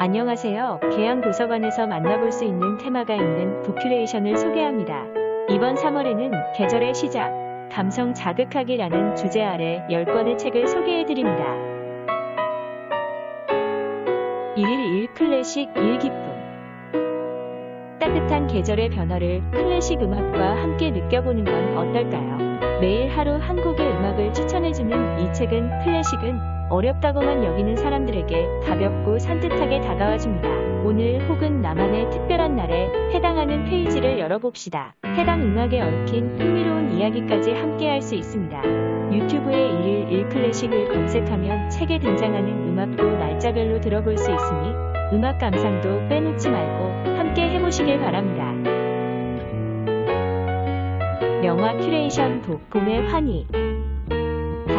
안녕하세요. 계양 도서관에서 만나볼 수 있는 테마가 있는 북큐레이션을 소개합니다. 이번 3월에는 계절의 시작, 감성 자극하기라는 주제 아래 10권의 책을 소개해드립니다. 1일 1 클래식 1 기쁨 따뜻한 계절의 변화를 클래식 음악과 함께 느껴보는 건 어떨까요? 매일 하루 한 곡의 음악을 추천해주는 이 책은 클래식은 어렵다고만 여기는 사람들에게 가볍고 산뜻하게 다가와줍니다. 오늘 혹은 나만의 특별한 날에 해당하는 페이지를 열어봅시다. 해당 음악에 얽힌 흥미로운 이야기까지 함께 할 수 있습니다. 유튜브에 1일 1 클래식을 검색하면 책에 등장하는 음악도 날짜별로 들어볼 수 있으니 음악 감상도 빼놓지 말고 함께 해보시길 바랍니다. 영화 큐레이션 북 봄의 환희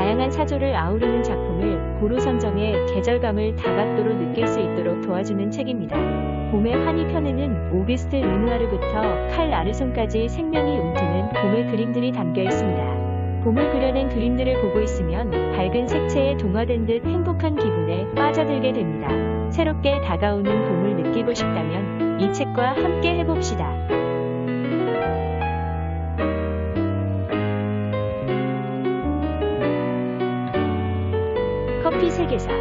다양한 사조를 아우르는 작품을 고루 선정해 계절감을 다각도로 느낄 수 있도록 도와주는 책입니다. 봄의 환희 편에는 오비스트 르누아르부터 칼 아르손까지 생명이 움트는 봄의 그림들이 담겨 있습니다. 봄을 그려낸 그림들을 보고 있으면 밝은 색채에 동화된 듯 행복한 기분에 빠져들게 됩니다. 새롭게 다가오는 봄을 느끼고 싶다면 이 책과 함께 해봅시다. 세계사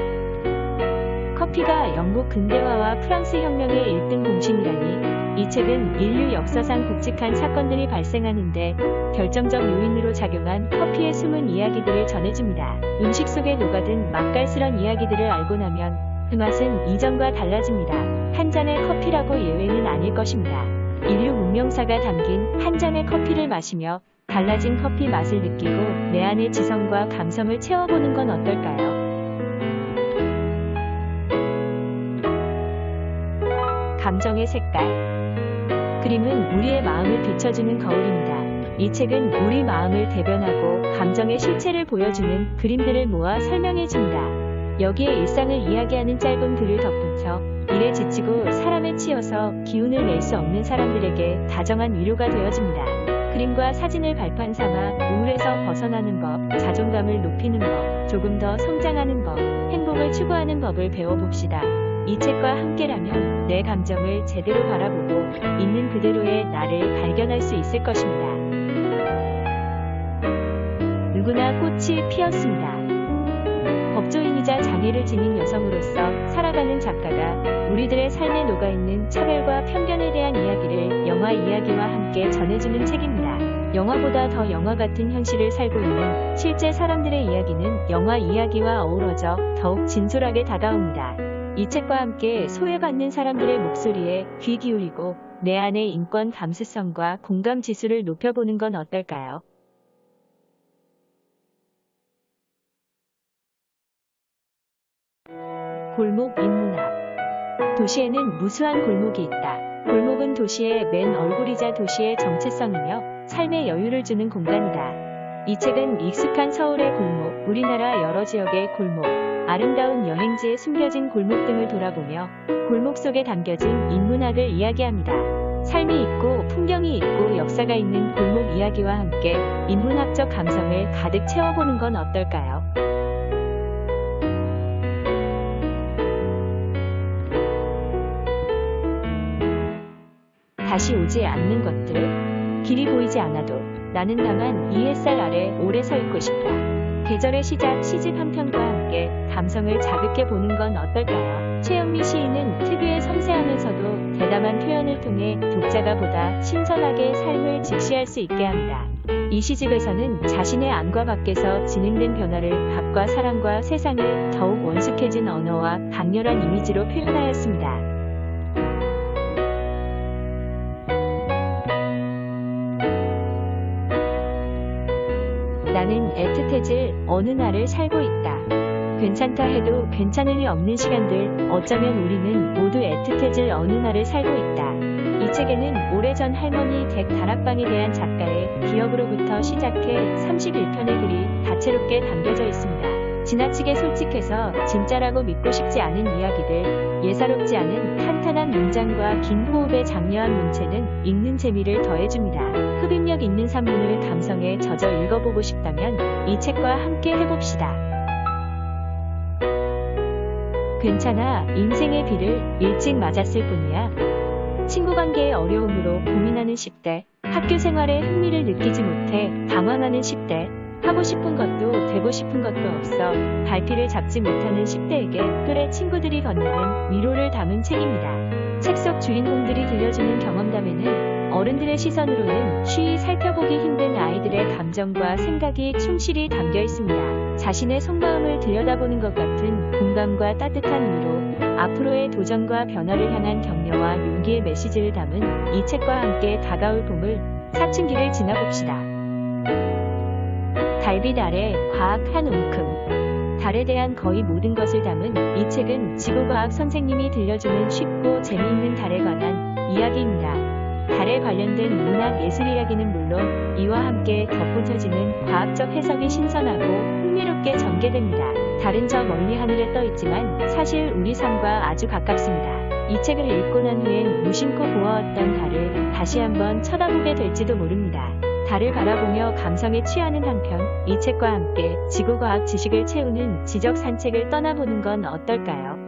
커피가 영국 근대화와 프랑스 혁명의 1등 공신이라니 이 책은 인류 역사상 굵직한 사건들이 발생하는데 결정적 요인으로 작용한 커피의 숨은 이야기들을 전해줍니다. 음식 속에 녹아든 맛깔스런 이야기들을 알고 나면 그 맛은 이전과 달라집니다. 한 잔의 커피라고 예외는 아닐 것입니다. 인류 문명사가 담긴 한 잔의 커피를 마시며 달라진 커피 맛을 느끼고 내 안의 지성과 감성을 채워보는 건 어떨까요? 감정의 색깔. 그림은 우리의 마음을 비춰주는 거울입니다. 이 책은 우리 마음을 대변하고 감정의 실체를 보여주는 그림들을 모아 설명해줍니다. 여기에 일상을 이야기하는 짧은 글을 덧붙여 일에 지치고 사람에 치여서 기운을 낼 수 없는 사람들에게 다정한 위로가 되어줍니다. 그림과 사진을 발판 삼아 우울에서 벗어나는 법, 자존감을 높이는 법, 조금 더 성장하는 법, 행복을 추구하는 법을 배워봅시다. 이 책과 함께라면 내 감정을 제대로 바라보고 있는 그대로의 나를 발견할 수 있을 것입니다. 누구나 꽃이 피었습니다. 법조인이자 장애를 지닌 여성으로서 살아가는 작가가 우리들의 삶에 녹아있는 차별과 편견에 대한 이야기를 영화 이야기와 함께 전해주는 책입니다. 영화보다 더 영화 같은 현실을 살고 있는 실제 사람들의 이야기는 영화 이야기와 어우러져 더욱 진솔하게 다가옵니다. 이 책과 함께 소외받는 사람들의 목소리에 귀 기울이고 내 안의 인권 감수성과 공감 지수를 높여보는 건 어떨까요? 골목 인문학 도시에는 무수한 골목이 있다. 골목은 도시의 맨 얼굴이자 도시의 정체성이며 삶의 여유를 주는 공간이다. 이 책은 익숙한 서울의 골목, 우리나라 여러 지역의 골목, 아름다운 여행지에 숨겨진 골목 등을 돌아보며 골목 속에 담겨진 인문학을 이야기합니다. 삶이 있고 풍경이 있고 역사가 있는 골목 이야기와 함께 인문학적 감성을 가득 채워보는 건 어떨까요? 다시 오지 않는 것들, 길이 보이지 않아도 나는 다만 이 햇살 아래 오래 서 있고 싶다. 계절의 시작 시집 한 편과 함께 감성을 자극해 보는 건 어떨까요? 최영미 시인은 특유의 섬세하면서도 대담한 표현을 통해 독자가 보다 신선하게 삶을 직시할 수 있게 합니다. 이 시집에서는 자신의 안과 밖에서 진행된 변화를 밥과 사랑과 세상에 더욱 원숙해진 언어와 강렬한 이미지로 표현하였습니다. 나는 애틋해질 어느 날을 살고 있다. 괜찮다 해도 괜찮을 리 없는 시간들, 어쩌면 우리는 모두 애틋해질 어느 날을 살고 있다. 이 책에는 오래전 할머니 댁 다락방에 대한 작가의 기억으로부터 시작해 31편의 글이 다채롭게 담겨져 있습니다. 지나치게 솔직해서 진짜라고 믿고 싶지 않은 이야기들, 예사롭지 않은 탄탄한 문장과 긴 호흡의 장려한 문체는 읽는 재미를 더해줍니다. 흡입력 있는 산문을 감성에 젖어 읽어보고 싶다면 이 책과 함께 해봅시다. 괜찮아. 인생의 비를 일찍 맞았을 뿐이야. 친구 관계의 어려움으로 고민하는 10대, 학교 생활에 흥미를 느끼지 못해 방황하는 10대, 하고 싶은 것도 되고 싶은 것도 없어 갈피를 잡지 못하는 10대에게 또래 친구들이 건네는 위로를 담은 책입니다. 책 속 주인공들이 들려주는 경험담에는 어른들의 시선으로는 쉬이 살펴보기 힘든 아이들의 감정과 생각이 충실히 담겨 있습니다. 자신의 속마음을 들여다보는 것 같은 공감과 따뜻한 위로, 앞으로의 도전과 변화를 향한 격려와 용기의 메시지를 담은 이 책과 함께 다가올 봄을 사춘기를 지나봅시다. 달빛 아래 과학 한 움큼. 달에 대한 거의 모든 것을 담은 이 책은 지구과학 선생님이 들려주는 쉽고 재미있는 달에 관한 이야기입니다. 달에 관련된 문학 예술 이야기는 물론 이와 함께 덧붙여지는 과학적 해석이 신선하고 흥미롭게 전개됩니다. 달은 저 멀리 하늘에 떠 있지만 사실 우리 삶과 아주 가깝습니다. 이 책을 읽고 난 후엔 무심코 보아왔던 달을 다시 한번 쳐다보게 될지도 모릅니다. 달을 바라보며 감성에 취하는 한편 이 책과 함께 지구과학 지식을 채우는 지적 산책을 떠나보는 건 어떨까요?